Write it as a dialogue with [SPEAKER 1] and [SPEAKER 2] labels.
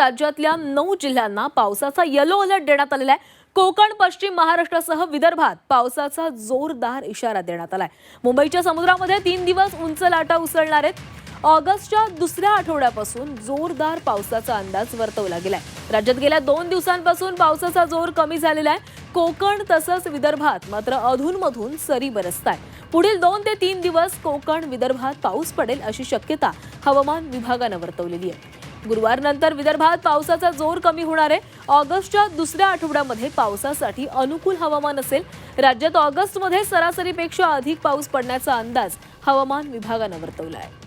[SPEAKER 1] राज्यातल्या नऊ जिल्ह्यांना पावसाचा येलो अलर्ट देण्यात आलेला आहे. कोकण पश्चिम महाराष्ट्रासह विदर्भात पावसाचा जोरदार इशारा देण्यात आलाय. मुंबईच्या समुद्रामध्ये तीन दिवस उंच लाटा उसळणार आहेत. ऑगस्टच्या दुसऱ्या आठवड्यापासून जोरदार पावसाचा अंदाज वर्तवला गेलाय. राज्यात गेल्या दोन दिवसांपासून पावसाचा जोर कमी झालेला आहे. कोकण तसंच विदर्भात मात्र अधूनमधून सरी बरसत आहे पुढील दोन ते तीन दिवस कोकण विदर्भात पाऊस पडेल अशी शक्यता हवामान विभागानं वर्तवलेली आहे. गुरुवारनंतर विदर्भात पावसाचा जोर कमी होणार आहे. ऑगस्टच्या दुसऱ्या आठवड्यामध्ये पावसासाठी अनुकूल हवामान असेल. राज्यात ऑगस्टमध्ये सरासरीपेक्षा अधिक पाऊस पडण्याचा अंदाज हवामान विभागानं वर्तवला आहे